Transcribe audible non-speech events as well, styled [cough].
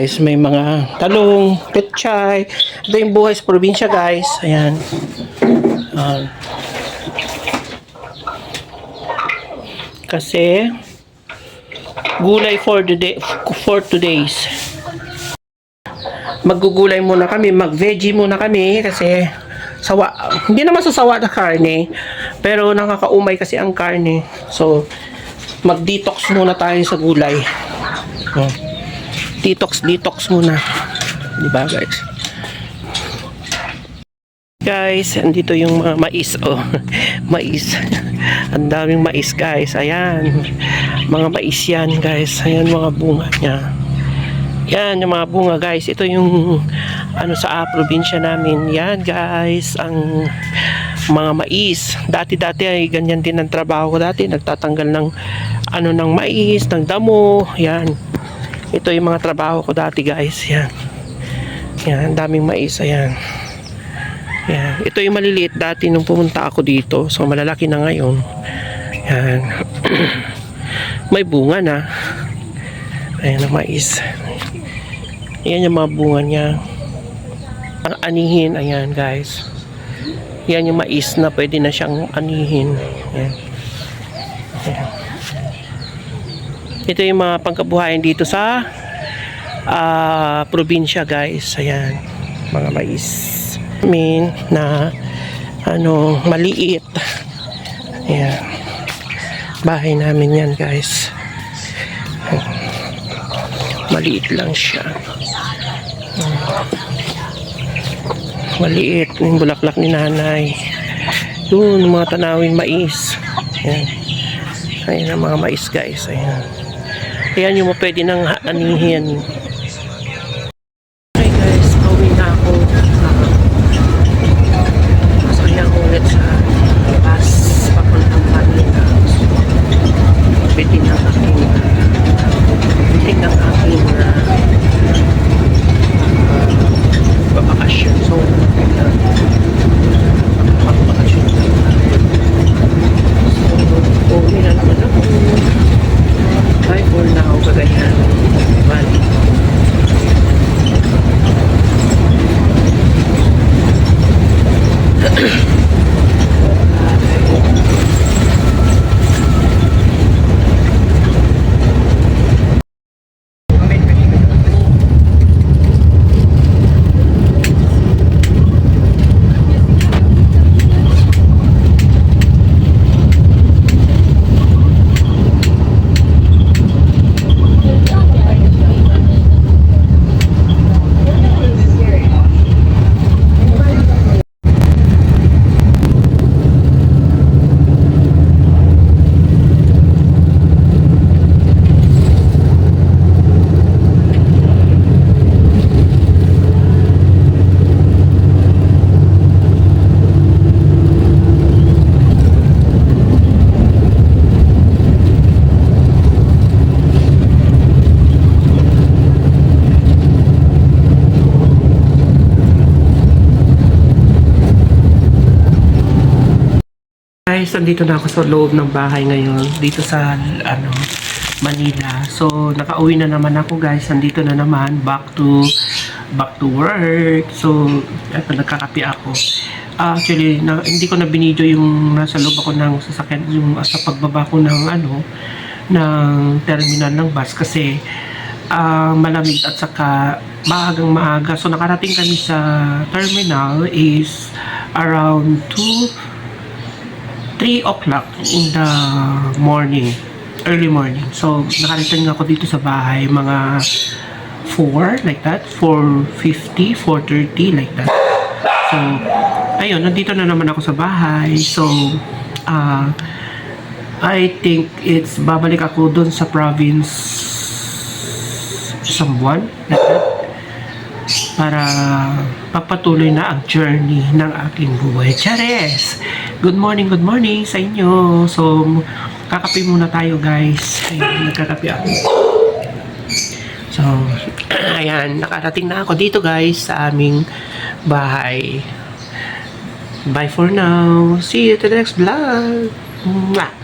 guys, may mga talong, petchay. Ito yung buhay sa probinsya guys. Ayan. Ah. kasi gulay for the day for two days. Maggugulay muna kami, mag-veggie muna kami kasi sawa, hindi naman sa sawa na karne, pero nakakaumay kasi ang karne. So, mag-detox muna tayo sa gulay. Oh. Detox, detox muna. Di ba guys? Guys, andito yung mga mais. Oh, [laughs] mais. Ang daming mais guys. Ayan. Mga mais yan guys. Ayan mga bunga niya. Yan yung mga bunga guys. Ito yung ano sa ah, probinsya namin. Yan guys. Ang mga mais. Dati-dati ay ganyan din ang trabaho ko dati. Nagtatanggal ng ano ng mais, ng damo. Yan. Ito yung mga trabaho ko dati guys. Yan. Yan. Daming mais. Ayan. Yan. Ito yung maliliit dati nung pumunta ako dito. So malalaki na ngayon. Yan. [clears throat] May bunga na. Ayan ang mais. Ayan yung mga bunga niya. Ang anihin, ayan guys. Yan yung mais na pwede na siyang anihin. Ayan. Ayan. Ito yung mga pangkabuhayan dito sa ah, probinsya guys. Ayan. Mga mais. Min na ano, maliit. Ayan. Bahay namin yan guys. Maliit lang siya. Maliit yung bulaklak ni nanay. Yung mga tanawin mais. Ayan. Ayan ang mga mais guys. Ayan. Ayan yung pwede nang anihin. Okay guys, pauwi na ako. Masaya ako ulit sa bus papuntang Manila. Bitin ang aking bitin ang aking uh, babakasyon. So, uh, pagbakasyon na. So, pauwi na naman ako. Bye for now, kagayan. Bye. Guys, nandito na ako sa loob ng bahay ngayon dito sa ano Manila. So, nakauwi na naman ako guys. Nandito na naman back to back to work. So, eto nagkakape ako. Ah, actually, na, hindi ko na binidyo yung nasa loob ako ng sasakyan yung ah, sa pagbaba ko ng ano ng terminal ng bus kasi ah, malamig at saka maagang maaga. So, nakarating kami sa terminal is around 2 3 o'clock in the morning. Early morning. So, nakarating ako dito sa bahay mga 4, like that. 4.50, 4.30, like that. So, ayun, nandito na naman ako sa bahay. So, ah, I think it's babalik ako dun sa province isang buwan, like that para pagpatuloy na ang journey ng aking buhay. Chares! Good morning, good morning sa inyo. So, kakape muna tayo guys. Ayun, nagkakape ako. So, [clears throat] ayan, nakarating na ako dito guys sa aming bahay. Bye for now. See you to the next vlog. Mwah!